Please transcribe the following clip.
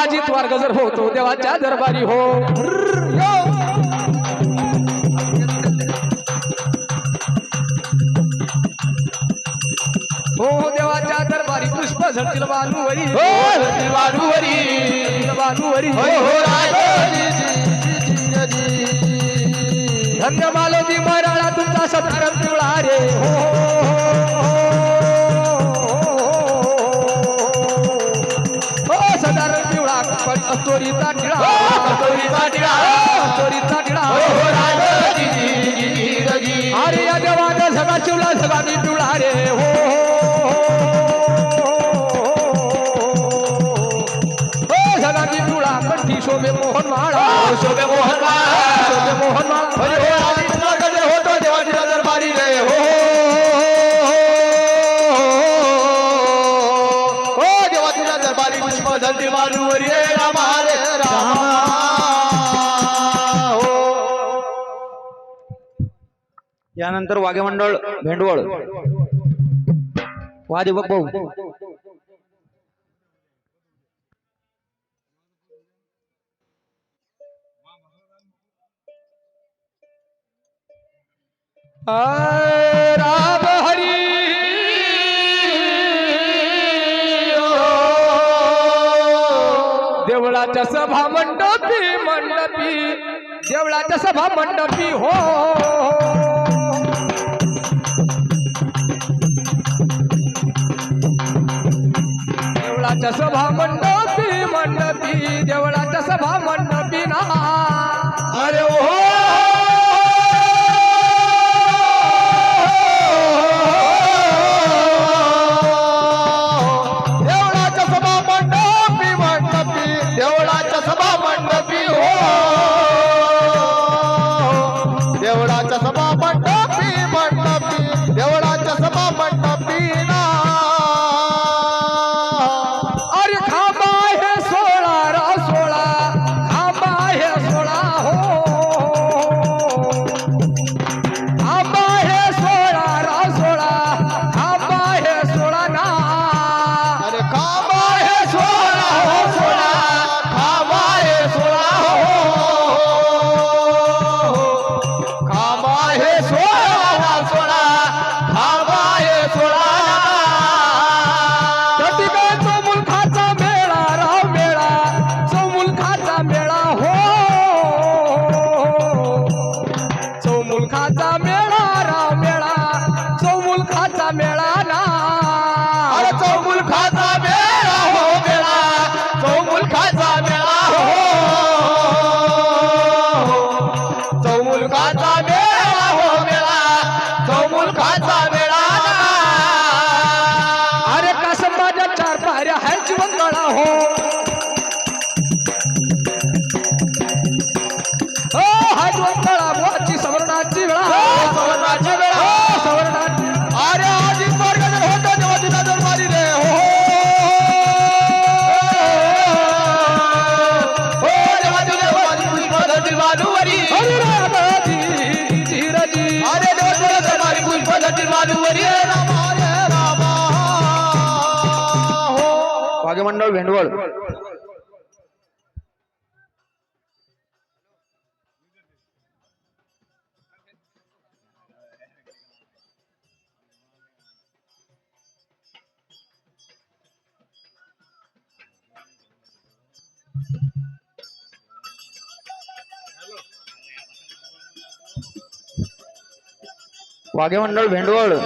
अजित वर्ग जर होतो देवाच्या दरबारी हो. हो देवाच्या दरबारी पुष्प झडतील बालूवरी हो झडतील बालूवरी. बालूवरी हो राजाजी जी जी जी जी. धन्य मालोदी मराळा तुमचा सदारम पिवळा रे. हो हो. हो जी जी जी. अरे या देवाने सगळा चिवला सगळा पिवळा रे हो हो सगळा पिवळा कंठी शोभे मोहन माळा हो, शोभे मोहन माळा. शोभे मोहन माळा हो होतो देवाच्या दरबारी रे हो हो देवाच्या दरबारी पुष्प झडतील बालूवरी रे रामा रे रामा यानंतर वाघेमंडळ भेंडवळ. वादे भाऊ. राम हरी देवळाच्या सभा मंडपी मंडपी देवळाच्या सभा मंडपी हो. हो, हो. सभा मंडपी मंडपी देवळाच्या सभा मंडपी ना. अरे हो! देवळाच्या सभा मंडपी मंडपी देवळाच्या सभा मंडपी पुष्पधरती बालूवरी रे मंडळ भेंडवळ.